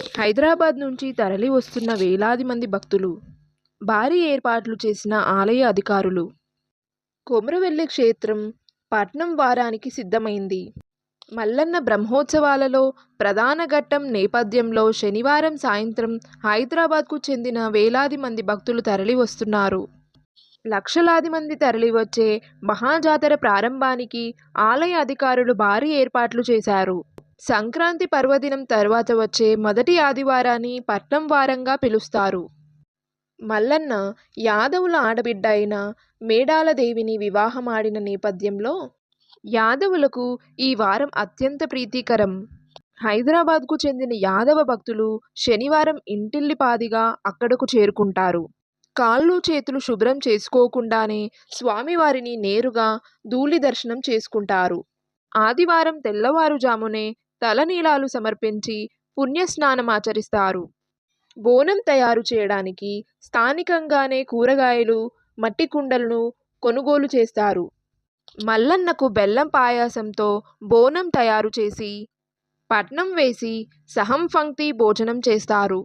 హైదరాబాద్ నుంచి తరలి వస్తున్న వేలాది మంది భక్తులు భారీ ఏర్పాట్లు చేసిన ఆలయ అధికారులు. కొమరవెల్లి క్షేత్రం పట్నం వారానికి సిద్ధమైంది. మల్లన్న బ్రహ్మోత్సవాలలో ప్రధాన ఘట్టం నేపథ్యంలో శనివారం సాయంత్రం హైదరాబాద్కు చెందిన వేలాది మంది భక్తులు తరలి వస్తున్నారు. లక్షలాది మంది తరలివచ్చే మహాజాతర ప్రారంభానికి ఆలయ అధికారులు భారీ ఏర్పాట్లు చేశారు. సంక్రాంతి పర్వదినం తర్వాత వచ్చే మొదటి ఆదివారాన్ని పట్నం వారంగా పిలుస్తారు. మల్లన్న యాదవుల ఆడబిడ్డ అయిన మేడాలదేవిని వివాహమాడిన నేపథ్యంలో యాదవులకు ఈ వారం అత్యంత ప్రీతికరం. హైదరాబాద్కు చెందిన యాదవ భక్తులు శనివారం ఇంటిల్లిపాదిగా అక్కడకు చేరుకుంటారు. కాళ్ళు చేతులు శుభ్రం చేసుకోకుండానే స్వామివారిని నేరుగా ధూళి దర్శనం చేసుకుంటారు. ఆదివారం తెల్లవారుజామునే తలనీలాలు సమర్పించి పుణ్యస్నానం ఆచరిస్తారు. బోనం తయారు చేయడానికి స్థానికంగానే కూరగాయలు మట్టి కుండలను కొనుగోలు చేస్తారు. మల్లన్నకు బెల్లం పాయాసంతో బోనం తయారు చేసి పట్నం వేసి సహం పంక్తి భోజనం చేస్తారు.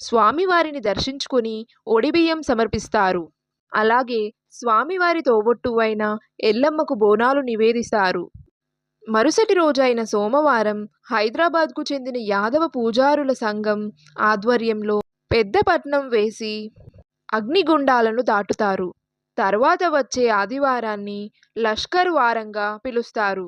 స్వామివారిని దర్శించుకుని ఒడిబియ్యం సమర్పిస్తారు. అలాగే స్వామివారి తోబొట్టువైన ఎల్లమ్మకు బోనాలు నివేదిస్తారు. మరుసటి రోజైన సోమవారం హైదరాబాద్కు చెందిన యాదవ పూజారుల సంఘం ఆధ్వర్యంలో పెద్దపట్నం వేసి అగ్నిగుండాలను దాటుతారు. తర్వాత వచ్చే ఆదివారాన్ని లష్కర్ వారంగా పిలుస్తారు.